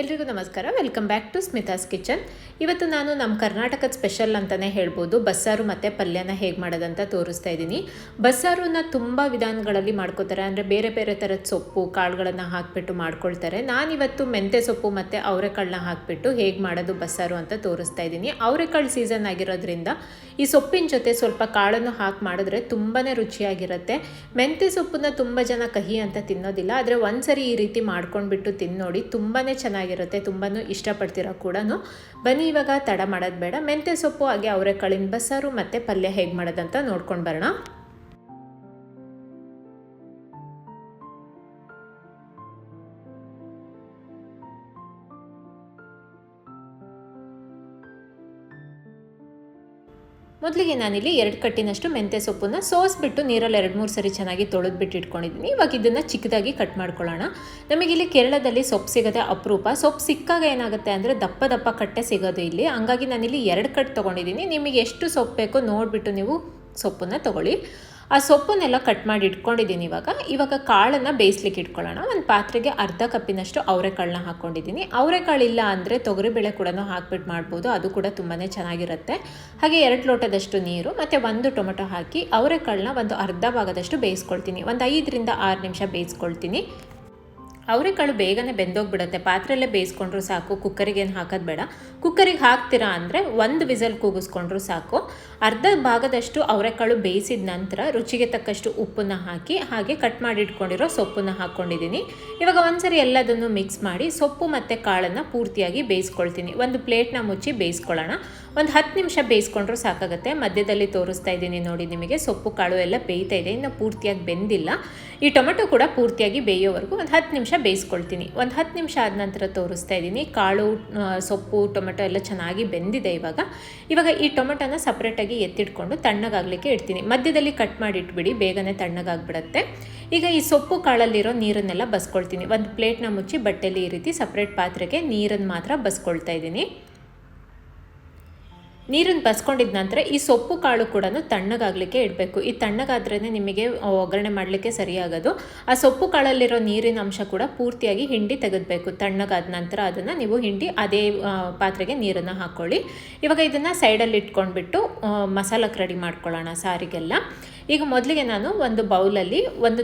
ಎಲ್ರಿಗೂ ನಮಸ್ಕಾರ. Welcome back to Smitha's kitchen ಇವತ್ತು ನಾನು ನಮ್ಮ ಕರ್ನಾಟಕದ ಸ್ಪೆಷಲ್ ಅಂತಲೇ ಹೇಳ್ಬೋದು. ಬಸ್ಸಾರು ಮತ್ತು ಪಲ್ಯನ ಹೇಗೆ ಮಾಡೋದಂತ ತೋರಿಸ್ತಾ ಇದ್ದೀನಿ. ಬಸ್ಸಾರನ್ನ ತುಂಬ ವಿಧಾನಗಳಲ್ಲಿ ಮಾಡ್ಕೋತಾರೆ. ಅಂದರೆ ಬೇರೆ ಬೇರೆ ಥರದ ಸೊಪ್ಪು, ಕಾಳುಗಳನ್ನು ಹಾಕಿಬಿಟ್ಟು ಮಾಡ್ಕೊಳ್ತಾರೆ. ನಾನಿವತ್ತು ಮೆಂತೆ ಸೊಪ್ಪು ಮತ್ತು ಅವರೆಕಾಳನ್ನ ಹಾಕಿಬಿಟ್ಟು ಹೇಗೆ ಮಾಡೋದು ಬಸ್ಸಾರು ಅಂತ ತೋರಿಸ್ತಾ ಇದ್ದೀನಿ. ಅವರೆಕಾಳು ಸೀಸನ್ ಆಗಿರೋದ್ರಿಂದ ಈ ಸೊಪ್ಪಿನ ಜೊತೆ ಸ್ವಲ್ಪ ಕಾಳನ್ನು ಹಾಕಿ ಮಾಡಿದ್ರೆ ತುಂಬಾ ರುಚಿಯಾಗಿರುತ್ತೆ. ಮೆಂತೆ ಸೊಪ್ಪನ್ನ ತುಂಬ ಜನ ಕಹಿ ಅಂತ ತಿನ್ನೋದಿಲ್ಲ. ಆದರೆ ಒಂದ್ಸರಿ ಈ ರೀತಿ ಮಾಡ್ಕೊಂಡ್ಬಿಟ್ಟು ತಿನ್ನೋಡಿ ತುಂಬಾ ತುಂಬಾ ಚೆನ್ನಾಗಿರುತ್ತೆ ತುಂಬಾ ಇಷ್ಟಪಡ್ತೀರ ಕೂಡ ಬನ್ನಿ, ಇವಾಗ ತಡ ಮಾಡೋದು ಬೇಡ. ಮೆಂತ್ಯ ಸೊಪ್ಪು ಹಾಗೆ ಅವರೆಕಾಳಿನ ಬಸ್ಸಾರು ಮತ್ತು ಪಲ್ಯ ಹೇಗೆ ಮಾಡೋದಂತ ನೋಡ್ಕೊಂಡು ಬರೋಣ. ಮೊದಲಿಗೆ ನಾನಿಲ್ಲಿ ಎರಡು ಕಟ್ಟಿನಷ್ಟು ಮೆಂತ್ಯ ಸೊಪ್ಪನ್ನು ಸೋಸ್ಬಿಟ್ಟು ನೀರಲ್ಲಿ ಎರಡು ಮೂರು ಸರಿ ಚೆನ್ನಾಗಿ ತೊಳೆದ್ಬಿಟ್ಟು ಇಟ್ಕೊಂಡಿದ್ದೀನಿ. ಇವಾಗ ಇದನ್ನು ಚಿಕ್ಕದಾಗಿ ಕಟ್ ಮಾಡ್ಕೊಳ್ಳೋಣ. ನಮಗಿಲ್ಲಿ ಕೇರಳದಲ್ಲಿ ಸೊಪ್ಪು ಸಿಗೋದೆ ಅಪರೂಪ. ಸೊಪ್ಪು ಸಿಕ್ಕಾಗ ಏನಾಗುತ್ತೆ ಅಂದರೆ ದಪ್ಪ ದಪ್ಪ ಕಟ್ಟೆ ಸಿಗೋದು ಇಲ್ಲಿ. ಹಂಗಾಗಿ ನಾನಿಲ್ಲಿ ಎರಡು ಕಟ್ ತೊಗೊಂಡಿದ್ದೀನಿ. ನಿಮಗೆ ಎಷ್ಟು ಸೊಪ್ಪು ಬೇಕೋ ನೋಡಿಬಿಟ್ಟು ನೀವು ಸೊಪ್ಪನ್ನು ತೊಗೊಳ್ಳಿ. ಆ ಸೊಪ್ಪನ್ನೆಲ್ಲ ಕಟ್ ಮಾಡಿ ಇಟ್ಕೊಂಡಿದ್ದೀನಿ ಇವಾಗ. ಇವಾಗ ಕಾಳನ್ನು ಬೇಯಿಸ್ಲಿಕ್ಕೆ ಇಟ್ಕೊಳ್ಳೋಣ. ಒಂದು ಪಾತ್ರೆಗೆ ಅರ್ಧ ಕಪ್ಪಿನಷ್ಟು ಅವರೆಕಾಳನ್ನ ಹಾಕ್ಕೊಂಡಿದ್ದೀನಿ ಅವರೆಕಾಳಿಲ್ಲ ಅಂದರೆ ತೊಗರಿಬೇಳೆ ಕೂಡ ಹಾಕ್ಬಿಟ್ಟು ಮಾಡ್ಬೋದು. ಅದು ಕೂಡ ತುಂಬಾ ಚೆನ್ನಾಗಿರುತ್ತೆ. ಹಾಗೆ ಎರಡು ಲೋಟದಷ್ಟು ನೀರು, ಮತ್ತು ಒಂದು ಟೊಮೆಟೊ ಹಾಕಿ ಅವರೆಕಾಳನ್ನ ಒಂದು ಅರ್ಧ ಭಾಗದಷ್ಟು ಬೇಯಿಸ್ಕೊಳ್ತೀನಿ. ಒಂದು ಐದರಿಂದ ಆರು ನಿಮಿಷ ಬೇಯಿಸ್ಕೊಳ್ತೀನಿ. ಅವರೆಕಾಳು ಬೇಗನೆ ಬೆಂದೋಗ್ಬಿಡುತ್ತೆ. ಪಾತ್ರೆಯಲ್ಲೇ ಬೇಯಿಸ್ಕೊಂಡ್ರು ಸಾಕು ಕುಕ್ಕರಿಗೇನು ಹಾಕೋದು ಬೇಡ. ಕುಕ್ಕರಿಗೆ ಹಾಕ್ತೀರಾ ಅಂದರೆ ಒಂದು ವಿಸಲ್ ಕೂಗಿಸ್ಕೊಂಡ್ರು ಸಾಕು. ಅರ್ಧ ಭಾಗದಷ್ಟು ಅವರೆಕಾಳು ಬೇಯಿಸಿದ ನಂತರ ರುಚಿಗೆ ತಕ್ಕಷ್ಟು ಉಪ್ಪನ್ನು ಹಾಕಿ, ಹಾಗೆ ಕಟ್ ಮಾಡಿ ಇಟ್ಕೊಂಡಿರೋ ಸೊಪ್ಪನ್ನು ಹಾಕ್ಕೊಂಡಿದ್ದೀನಿ ಇವಾಗ ಒಂದ್ಸರಿ ಎಲ್ಲದನ್ನು ಮಿಕ್ಸ್ ಮಾಡಿ ಸೊಪ್ಪು ಮತ್ತು ಕಾಳನ್ನು ಪೂರ್ತಿಯಾಗಿ ಬೇಯಿಸ್ಕೊಳ್ತೀನಿ. ಒಂದು ಪ್ಲೇಟ್ನ ಮುಚ್ಚಿ ಬೇಯಿಸ್ಕೊಳ್ಳೋಣ. ಒಂದು ಹತ್ತು ನಿಮಿಷ ಬೇಯಿಸ್ಕೊಂಡ್ರೂ ಸಾಕಾಗುತ್ತೆ. ಮಧ್ಯದಲ್ಲಿ ತೋರಿಸ್ತಾ ಇದ್ದೀನಿ ನೋಡಿ ನಿಮಗೆ. ಸೊಪ್ಪು, ಕಾಳು ಎಲ್ಲ ಬೇಯ್ತಾ ಇದೆ. ಇನ್ನು ಪೂರ್ತಿಯಾಗಿ ಬೆಂದಿಲ್ಲ. ಈ ಟೊಮೆಟೊ ಕೂಡ ಪೂರ್ತಿಯಾಗಿ ಬೇಯೋವರೆಗೂ ಒಂದು ಹತ್ತು ನಿಮಿಷ ಬೇಯಿಸ್ಕೊಳ್ತೀನಿ. ಒಂದು ಹತ್ತು ನಿಮಿಷ ಆದ ನಂತರ ತೋರಿಸ್ತಾ ಇದ್ದೀನಿ. ಕಾಳು ಸೊಪ್ಪು, ಟೊಮೆಟೊ ಎಲ್ಲ ಚೆನ್ನಾಗಿ ಬೆಂದಿದೆ ಇವಾಗ. ಇವಾಗ ಈ ಟೊಮೆಟೊನ ಸಪ್ರೇಟಾಗಿ ಎತ್ತಿಟ್ಕೊಂಡು ತಣ್ಣಗಾಗಲಿಕ್ಕೆ ಇಡ್ತೀನಿ. ಮಧ್ಯದಲ್ಲಿ ಕಟ್ ಮಾಡಿ ಇಟ್ಬಿಡಿ ಬೇಗನೆ ತಣ್ಣಗಾಗ್ಬಿಡತ್ತೆ. ಈಗ ಈ ಸೊಪ್ಪು, ಕಾಳಲ್ಲಿರೋ ನೀರನ್ನೆಲ್ಲ ಬಸ್ಕೊಳ್ತೀನಿ. ಒಂದು ಪ್ಲೇಟ್ನ ಮುಚ್ಚಿ ಬಟ್ಟೆಲಿ ಈ ರೀತಿ ಸಪ್ರೇಟ್ ಪಾತ್ರೆಗೆ ನೀರನ್ನು ಮಾತ್ರ ಬಸ್ಕೊಳ್ತಾ ಇದ್ದೀನಿ. ನೀರನ್ನು ಬಸ್ಕೊಂಡಿದ ನಂತರ ಈ ಸೊಪ್ಪು ಕಾಳು ಕೂಡ ತಣ್ಣಗಾಗಲಿಕ್ಕೆ ಇಡಬೇಕು. ಈ ತಣ್ಣಗಾದ್ರೇ ನಿಮಗೆ ಒಗ್ಗರಣೆ ಮಾಡಲಿಕ್ಕೆ ಸರಿಯಾಗೋದು. ಆ ಸೊಪ್ಪು ಕಾಳಲ್ಲಿರೋ ನೀರಿನ ಅಂಶ ಕೂಡ ಪೂರ್ತಿಯಾಗಿ ಹಿಂಡಿ ತೆಗೆದಬೇಕು. ತಣ್ಣಗಾದ ನಂತರ ಅದನ್ನು ನೀವು ಹಿಂಡಿ ಅದೇ ಪಾತ್ರೆಗೆ ನೀರನ್ನು ಹಾಕ್ಕೊಳ್ಳಿ ಇವಾಗ ಇದನ್ನು ಸೈಡಲ್ಲಿ ಇಟ್ಕೊಂಡ್ಬಿಟ್ಟು ಮಸಾಲಕ್ಕೆ ರೆಡಿ ಮಾಡ್ಕೊಳ್ಳೋಣ ಸಾರಿಗೆಲ್ಲ. ಈಗ ಮೊದಲಿಗೆ ನಾನು ಒಂದು ಬೌಲಲ್ಲಿ ಒಂದು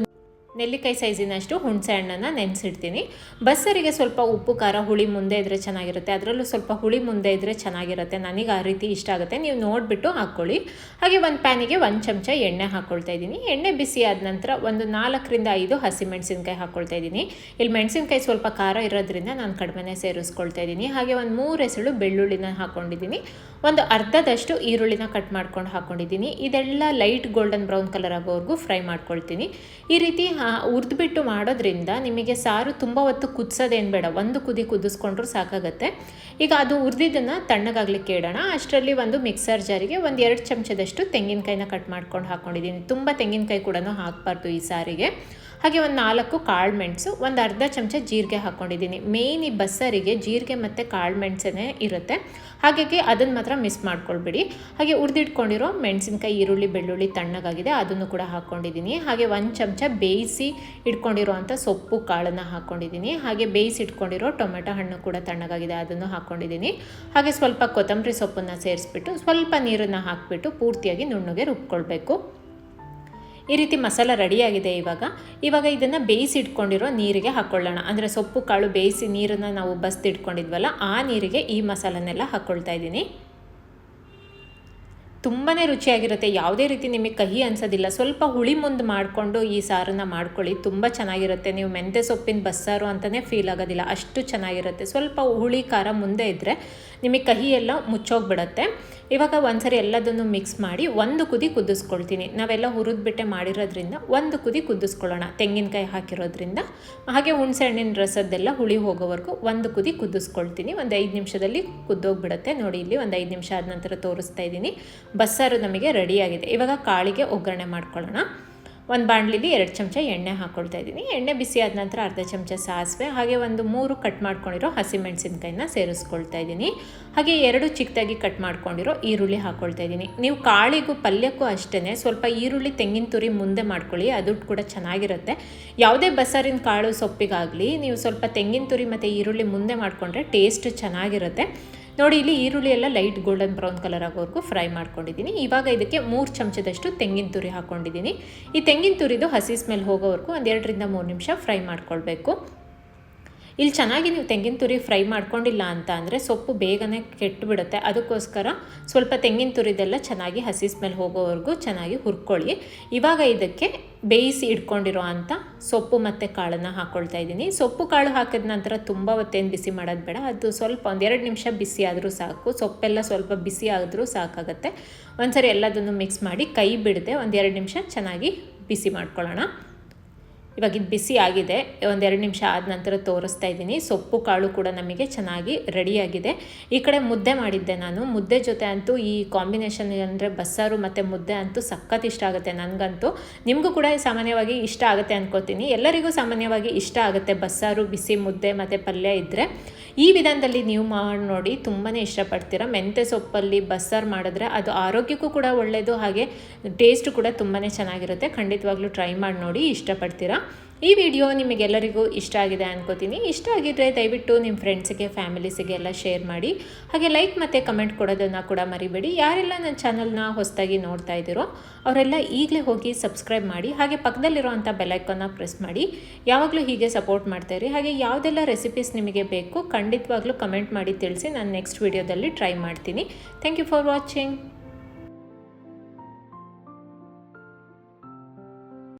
ನೆಲ್ಲಿಕಾಯಿ ಸೈಜಿನಷ್ಟು ಹುಣಸೆ ಹಣ್ಣನ್ನು ನೆನೆಸಿಡ್ತೀನಿ. ಬಸ್ಸರಿಗೆ ಸ್ವಲ್ಪ ಉಪ್ಪು, ಖಾರ, ಹುಳಿ ಮುಂದೆ ಇದ್ದರೆ ಚೆನ್ನಾಗಿರುತ್ತೆ. ಅದರಲ್ಲೂ ಸ್ವಲ್ಪ ಹುಳಿ ಮುಂದೆ ಇದ್ದರೆ ಚೆನ್ನಾಗಿರುತ್ತೆ. ನನಗೆ ಆ ರೀತಿ ಇಷ್ಟ ಆಗುತ್ತೆ. ನೀವು ನೋಡಿಬಿಟ್ಟು ಹಾಕ್ಕೊಳ್ಳಿ. ಹಾಗೆ ಒಂದು ಪ್ಯಾನಿಗೆ ಒಂದು ಚಮಚ ಎಣ್ಣೆ ಹಾಕ್ಕೊಳ್ತಾ ಇದ್ದೀನಿ. ಎಣ್ಣೆ ಬಿಸಿ ಆದ ನಂತರ ಒಂದು ನಾಲ್ಕರಿಂದ ಐದು ಹಸಿ ಮೆಣಸಿನ್ಕಾಯಿ ಹಾಕ್ಕೊಳ್ತಾ ಇದ್ದೀನಿ. ಇಲ್ಲಿ ಮೆಣಸಿನ್ಕಾಯಿ ಸ್ವಲ್ಪ ಖಾರ ಇರೋದ್ರಿಂದ ನಾನು ಕಡಿಮೆನೇ ಸೇರಿಸ್ಕೊಳ್ತಾ ಇದ್ದೀನಿ. ಹಾಗೆ ಒಂದು ಮೂರು ಹೆಸಳು ಬೆಳ್ಳುಳ್ಳಿನ ಹಾಕ್ಕೊಂಡಿದ್ದೀನಿ ಒಂದು ಅರ್ಧದಷ್ಟು ಈರುಳ್ಳಿನ ಕಟ್ ಮಾಡ್ಕೊಂಡು ಹಾಕ್ಕೊಂಡಿದ್ದೀನಿ ಇದೆಲ್ಲ ಲೈಟ್ ಗೋಲ್ಡನ್ ಬ್ರೌನ್ ಕಲರ್ ಆಗೋವರೆಗೂ ಫ್ರೈ ಮಾಡ್ಕೊಳ್ತೀನಿ. ಈ ರೀತಿ ಹುರಿದ್ಬಿಟ್ಟು ಮಾಡೋದ್ರಿಂದ ನಿಮಗೆ ಸಾರು ತುಂಬ ಹೊತ್ತು ಕುದಿಸೋದೇನು ಬೇಡ. ಒಂದು ಕುದಿ ಕುದಿಸ್ಕೊಂಡ್ರೂ ಸಾಕಾಗತ್ತೆ. ಈಗ ಅದು ಉರಿದಿದ್ದನ್ನು ತಣ್ಣಗಾಗ್ಲಿಕ್ಕೆ ಇಡೋಣ ಅಷ್ಟರಲ್ಲಿ ಒಂದು ಮಿಕ್ಸರ್ ಜಾರಿಗೆ ಒಂದು ಎರಡು ಚಮಚದಷ್ಟು ತೆಂಗಿನಕಾಯಿನ ಕಟ್ ಮಾಡ್ಕೊಂಡು ಹಾಕ್ಕೊಂಡಿದ್ದೀನಿ ತುಂಬ ತೆಂಗಿನಕಾಯಿ ಕೂಡ ಹಾಕಬಾರ್ದು ಈ ಸಾರಿಗೆ. ಹಾಗೆ ಒಂದು ನಾಲ್ಕು ಕಾಳು ಮೆಣಸು, ಒಂದು ಅರ್ಧ ಚಮಚ ಜೀರಿಗೆ ಹಾಕ್ಕೊಂಡಿದ್ದೀನಿ ಮೇಯ್ನ್ ಈ ಬಸ್ಸರಿಗೆ ಜೀರಿಗೆ ಮತ್ತು ಕಾಳು ಮೆಣಸೇ ಇರುತ್ತೆ. ಹಾಗಾಗಿ ಅದನ್ನು ಮಾತ್ರ ಮಿಸ್ ಮಾಡ್ಕೊಳ್ಬೇಡಿ. ಹಾಗೆ ಉರಿದಿಟ್ಕೊಂಡಿರೋ ಮೆಣಸಿನ್ಕಾಯಿ, ಈರುಳ್ಳಿ, ಬೆಳ್ಳುಳ್ಳಿ ತಣ್ಣಗಾಗಿದೆ, ಅದನ್ನು ಕೂಡ ಹಾಕ್ಕೊಂಡಿದ್ದೀನಿ ಹಾಗೆ ಒಂದು ಚಮಚ ಬೇಯಿಸಿ ಇಟ್ಕೊಂಡಿರೋ ಅಂಥ ಸೊಪ್ಪು ಕಾಳನ್ನು ಹಾಕ್ಕೊಂಡಿದ್ದೀನಿ ಹಾಗೆ ಬೇಯಿಸಿ ಇಟ್ಕೊಂಡಿರೋ ಟೊಮೆಟೊ ಹಣ್ಣು ಕೂಡ ತಣ್ಣಗಾಗಿದೆ, ಅದನ್ನು ಹಾಕ್ಕೊಂಡಿದ್ದೀನಿ ಹಾಗೆ ಸ್ವಲ್ಪ ಕೊತ್ತಂಬರಿ ಸೊಪ್ಪನ್ನು ಸೇರಿಸ್ಬಿಟ್ಟು ಸ್ವಲ್ಪ ನೀರನ್ನು ಹಾಕಿಬಿಟ್ಟು ಪೂರ್ತಿಯಾಗಿ ನುಣ್ಣಗೆ ರುಬ್ಕೊಳ್ಬೇಕು. ಈ ರೀತಿ ಮಸಾಲ ರೆಡಿಯಾಗಿದೆ ಇವಾಗ. ಇವಾಗ ಇದನ್ನು ಬೇಯಿಸಿ ಇಟ್ಕೊಂಡಿರೋ ನೀರಿಗೆ ಹಾಕ್ಕೊಳ್ಳೋಣ ಅಂದರೆ ಸೊಪ್ಪು, ಕಾಳು ಬೇಯಿಸಿ ನೀರನ್ನು ನಾವು ಬಸ್ದಿಟ್ಕೊಂಡಿದ್ವಲ್ಲ ಆ ನೀರಿಗೆ ಈ ಮಸಾಲನೆಲ್ಲ ಹಾಕ್ಕೊಳ್ತಾ ಇದ್ದೀನಿ. ತುಂಬಾ ರುಚಿಯಾಗಿರುತ್ತೆ. ಯಾವುದೇ ರೀತಿ ನಿಮಗೆ ಕಹಿ ಅನಿಸೋದಿಲ್ಲ. ಸ್ವಲ್ಪ ಹುಳಿ ಮುಂದೆ ಮಾಡಿಕೊಂಡು ಈ ಸಾರನ್ನು ಮಾಡ್ಕೊಳ್ಳಿ. ತುಂಬ ಚೆನ್ನಾಗಿರುತ್ತೆ. ನೀವು ಮೆಂತ್ಯ ಸೊಪ್ಪಿನ ಬಸ್ಸಾರು ಅಂತಲೇ ಫೀಲ್ ಆಗೋದಿಲ್ಲ. ಅಷ್ಟು ಚೆನ್ನಾಗಿರುತ್ತೆ. ಸ್ವಲ್ಪ ಹುಳಿ, ಖಾರ ಮುಂದೆ ಇದ್ದರೆ ನಿಮಗೆ ಕಹಿ ಎಲ್ಲ ಮುಚ್ಚೋಗ್ಬಿಡತ್ತೆ. ಇವಾಗ ಒಂದ್ಸರಿ ಎಲ್ಲದನ್ನು ಮಿಕ್ಸ್ ಮಾಡಿ ಒಂದು ಕುದಿ ಕುದಿಸ್ಕೊಳ್ತೀನಿ. ನಾವೆಲ್ಲ ಹುರಿದ್ಬಿಟ್ಟೆ ಮಾಡಿರೋದ್ರಿಂದ ಒಂದು ಕುದಿ ಕುದಿಸ್ಕೊಳ್ಳೋಣ. ತೆಂಗಿನಕಾಯಿ ಹಾಕಿರೋದ್ರಿಂದ. ಹಾಗೆ ಹುಣಸೆ ಹಣ್ಣಿನ ರಸದ್ದೆಲ್ಲ ಹುಳಿ ಹೋಗೋವರೆಗೂ ಒಂದು ಕುದಿ ಕುದಿಸ್ಕೊಳ್ತೀನಿ. ಒಂದು ಐದು ನಿಮಿಷದಲ್ಲಿ ಕುದ್ದೋಗ್ಬಿಡುತ್ತೆ. ನೋಡಿ, ಇಲ್ಲಿ ಒಂದು ಐದು ನಿಮಿಷ ಆದ ನಂತರ ತೋರಿಸ್ತಾ ಇದ್ದೀನಿ. ಬಸ್ಸಾರು ನಮಗೆ ರೆಡಿಯಾಗಿದೆ ಇವಾಗ ಕಾಳಿಗೆ ಒಗ್ಗರಣೆ ಮಾಡ್ಕೊಳ್ಳೋಣ. ಒಂದು ಬಾಣಲಿಲಿ ಎರಡು ಚಮಚ ಎಣ್ಣೆ ಹಾಕ್ಕೊಳ್ತಾ ಇದ್ದೀನಿ. ಎಣ್ಣೆ ಬಿಸಿ ಆದ ನಂತರ ಅರ್ಧ ಚಮಚ ಸಾಸಿವೆ, ಹಾಗೆ ಒಂದು ಮೂರು ಕಟ್ ಮಾಡ್ಕೊಂಡಿರೋ ಹಸಿಮೆಣಸಿನ್ಕಾಯಿನ ಸೇರಿಸ್ಕೊಳ್ತಾ ಇದ್ದೀನಿ. ಹಾಗೆ ಎರಡು ಚಿಕ್ಕದಾಗಿ ಕಟ್ ಮಾಡ್ಕೊಂಡಿರೋ ಈರುಳ್ಳಿ ಹಾಕ್ಕೊಳ್ತಾ ಇದ್ದೀನಿ. ನೀವು ಕಾಳಿಗೂ ಪಲ್ಯಕ್ಕೂ ಅಷ್ಟೇ ಸ್ವಲ್ಪ ಈರುಳ್ಳಿ, ತೆಂಗಿನ ತುರಿ ಮುಂದೆ ಮಾಡ್ಕೊಳ್ಳಿ, ಅದು ಕೂಡ ಚೆನ್ನಾಗಿರುತ್ತೆ. ಯಾವುದೇ ಬಸ್ಸಾರಿನ ಕಾಳು ಸೊಪ್ಪಿಗಾಗಲಿ, ನೀವು ಸ್ವಲ್ಪ ತೆಂಗಿನ ತುರಿ ಮತ್ತು ಈರುಳ್ಳಿ ಮುಂದೆ ಮಾಡಿಕೊಂಡ್ರೆ ಟೇಸ್ಟ್ ಚೆನ್ನಾಗಿರುತ್ತೆ. ನೋಡಿ, ಇಲ್ಲಿ ಈರುಳ್ಳಿ ಎಲ್ಲ ಲೈಟ್ ಗೋಲ್ಡನ್ ಬ್ರೌನ್ ಕಲರ್ ಆಗೋವರೆಗೂ ಫ್ರೈ ಮಾಡ್ಕೊಂಡಿದ್ದೀನಿ. ಇವಾಗ ಇದಕ್ಕೆ ಮೂರು ಚಮಚದಷ್ಟು ತೆಂಗಿನ ತುರಿ ಹಾಕ್ಕೊಂಡಿದ್ದೀನಿ ಈ ತೆಂಗಿನ ತುರಿದು ಹಸಿ ಸ್ಮೆಲ್ ಹೋಗೋವರೆಗೂ ಒಂದೆರಡರಿಂದ ಮೂರು ನಿಮಿಷ ಫ್ರೈ ಮಾಡ್ಕೊಳ್ಬೇಕು. ಇಲ್ಲಿ ಚೆನ್ನಾಗಿ ನೀವು ತೆಂಗಿನ ತುರಿ ಫ್ರೈ ಮಾಡ್ಕೊಂಡಿಲ್ಲ ಅಂತ ಅಂದರೆ ಸೊಪ್ಪು ಬೇಗನೆ ಕೆಟ್ಟುಬಿಡುತ್ತೆ ಅದಕ್ಕೋಸ್ಕರ ಸ್ವಲ್ಪ ತೆಂಗಿನ ತುರಿದೆಲ್ಲ ಚೆನ್ನಾಗಿ ಹಸಿ ಸ್ಮೆಲ್ ಹೋಗೋವರೆಗೂ ಚೆನ್ನಾಗಿ ಹುರ್ಕೊಳ್ಳಿ. ಇವಾಗ ಇದಕ್ಕೆ ಬೇಯಿಸಿ ಇಟ್ಕೊಂಡಿರೋ ಅಂಥ ಸೊಪ್ಪು ಮತ್ತು ಕಾಳನ್ನು ಹಾಕ್ಕೊಳ್ತಾ ಇದ್ದೀನಿ. ಸೊಪ್ಪು ಕಾಳು ಹಾಕಿದ ನಂತರ ತುಂಬ ಹೊತ್ತೇನು ಬಿಸಿ ಮಾಡೋದು ಬೇಡ. ಅದು ಸ್ವಲ್ಪ ಒಂದೆರಡು ನಿಮಿಷ ಬಿಸಿ ಆದರೂ ಸಾಕು. ಸೊಪ್ಪೆಲ್ಲ ಸ್ವಲ್ಪ ಬಿಸಿ ಆದರೂ ಸಾಕಾಗುತ್ತೆ. ಒಂದ್ಸರಿ ಎಲ್ಲದನ್ನು ಮಿಕ್ಸ್ ಮಾಡಿ ಕೈ ಬಿಡದೆ ಒಂದೆರಡು ನಿಮಿಷ ಚೆನ್ನಾಗಿ ಬಿಸಿ ಮಾಡ್ಕೊಳ್ಳೋಣ. ಇವಾಗ ಇದು ಬಿಸಿ ಆಗಿದೆ, ಒಂದೆರಡು ನಿಮಿಷ ಆದ ನಂತರ ತೋರಿಸ್ತಾ ಇದ್ದೀನಿ. ಸೊಪ್ಪು, ಕಾಳು ಕೂಡ ನಮಗೆ ಚೆನ್ನಾಗಿ ರೆಡಿಯಾಗಿದೆ ಈ ಕಡೆ ಮುದ್ದೆ ಮಾಡಿದ್ದೆ ನಾನು. ಮುದ್ದೆ ಜೊತೆ ಅಂತೂ ಈ ಕಾಂಬಿನೇಷನ್ ಅಂದರೆ ಬಸ್ಸಾರು ಮತ್ತು ಮುದ್ದೆ ಅಂತೂ ಸಖತ್ ಇಷ್ಟ ಆಗುತ್ತೆ ನನಗಂತೂ. ನಿಮಗೂ ಕೂಡ ಸಾಮಾನ್ಯವಾಗಿ ಇಷ್ಟ ಆಗುತ್ತೆ ಅನ್ಕೋತೀನಿ. ಎಲ್ಲರಿಗೂ ಸಾಮಾನ್ಯವಾಗಿ ಇಷ್ಟ ಆಗುತ್ತೆ ಬಸ್ಸಾರು, ಬಿಸಿ ಮುದ್ದೆ ಮತ್ತು ಪಲ್ಯ ಇದ್ದರೆ ಈ ವಿಧಾನದಲ್ಲಿ ನೀವು ಮಾಡಿ ನೋಡಿ ತುಂಬಾ ಇಷ್ಟಪಡ್ತೀರಾ. ಮೆಂತ್ಯ ಸೊಪ್ಪಲ್ಲಿ ಬಸ್ಸಾರು ಮಾಡಿದ್ರೆ ಅದು ಆರೋಗ್ಯಕ್ಕೂ ಕೂಡ ಒಳ್ಳೆಯದು ಹಾಗೆ ಟೇಸ್ಟ್ ಕೂಡ ತುಂಬಾ ಚೆನ್ನಾಗಿರುತ್ತೆ. ಖಂಡಿತವಾಗ್ಲೂ ಟ್ರೈ ಮಾಡಿ ನೋಡಿ, ಇಷ್ಟಪಡ್ತೀರಾ. ಈ ವಿಡಿಯೋ ನಿಮಗೆಲ್ಲರಿಗೂ ಇಷ್ಟ ಆಗಿದೆ ಅನ್ಕೋತೀನಿ. ಇಷ್ಟ ಆಗಿದ್ದರೆ ದಯವಿಟ್ಟು ನಿಮ್ಮ ಫ್ರೆಂಡ್ಸಿಗೆ ಫ್ಯಾಮಿಲೀಸಿಗೆ ಎಲ್ಲ ಶೇರ್ ಮಾಡಿ. ಹಾಗೆ ಲೈಕ್ ಮತ್ತು ಕಮೆಂಟ್ ಕೊಡೋದನ್ನು ಕೂಡ ಮರಿಬೇಡಿ. ಯಾರೆಲ್ಲ ನನ್ನ ಚಾನಲ್ನ ಹೊಸದಾಗಿ ನೋಡ್ತಾ ಇದ್ದೀರೋ ಅವರೆಲ್ಲ ಈಗಲೇ ಹೋಗಿ ಸಬ್ಸ್ಕ್ರೈಬ್ ಮಾಡಿ. ಹಾಗೆ ಪಕ್ಕದಲ್ಲಿರುವಂಥ ಬೆಲೈಕನ್ನ ಪ್ರೆಸ್ ಮಾಡಿ. ಯಾವಾಗಲೂ ಹೀಗೆ ಸಪೋರ್ಟ್ ಮಾಡ್ತಾಯಿರಿ ಹಾಗೆ ಯಾವುದೆಲ್ಲ ರೆಸಿಪೀಸ್ ನಿಮಗೆ ಬೇಕು ಖಂಡಿತವಾಗ್ಲೂ ಕಮೆಂಟ್ ಮಾಡಿ ತಿಳಿಸಿ. ನಾನು ನೆಕ್ಸ್ಟ್ ವಿಡಿಯೋದಲ್ಲಿ ಟ್ರೈ ಮಾಡ್ತೀನಿ. Thank you for watching